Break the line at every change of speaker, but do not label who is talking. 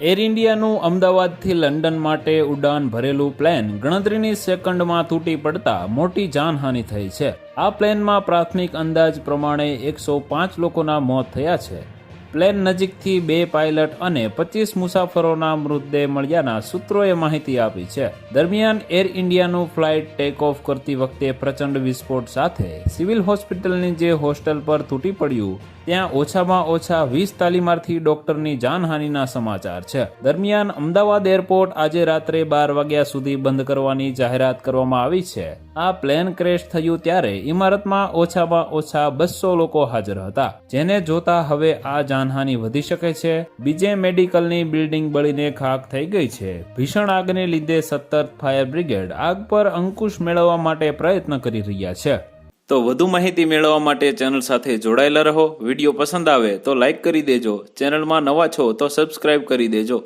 Air ઇન્ડિયાનું અમદાવાદથી London માટે ઉડાન ભરેલું પ્લેન ગણતરીની સેકન્ડમાં તૂટી પડતા મોટી જાનહાનિ થઈ છે. આ પ્લેનમાં પ્રાથમિક અંદાજ પ્રમાણે એકસો પાંચ લોકોના મોત થયા છે. પ્લેન નજીકથી બે પાયલટ અને પચીસ મુસાફરોના મૃતદેહ મળ્યાના સૂત્રોએ માહિતી આપી છે. દરમિયાન એર ઇન્ડિયાનું ફ્લાઇટ ટેક ઓફ કરતી વખતે પ્રચંડ વિસ્ફોટ સાથે સિવિલ હોસ્પિટલની જે હોસ્ટેલ પર તૂટી પડ્યું, ત્યાં ઓછામાં ઓછા વીસ તાલીમાર્થી ડોક્ટરની જાનહાનિના સમાચાર છે. દરમિયાન અમદાવાદ એરપોર્ટ આજે રાત્રે બાર વાગ્યા સુધી બંધ કરવાની જાહેરાત કરવામાં આવી છે. આ પ્લેન ક્રેશ થયું ત્યારે ઇમારતમાં ઓછામાં ઓછા બસો લોકો હાજર હતા, જેને જોતા હવે આ જાનહાનિ વધી શકે છે. બીજે મેડિકલની બિલ્ડિંગ બળીને ખાક થઈ ગઈ છે. ભીષણ આગને લીધે સતત ફાયર બ્રિગેડ આગ પર અંકુશ મેળવવા માટે પ્રયત્ન કરી રહ્યા છે. તો વધુ માહિતી મેળવવા માટે ચેનલ સાથે જોડાયેલા રહો. વીડિયો પસંદ આવે તો લાઈક કરી દેજો. ચેનલમાં નવા છો તો સબસ્ક્રાઇબ કરી દેજો.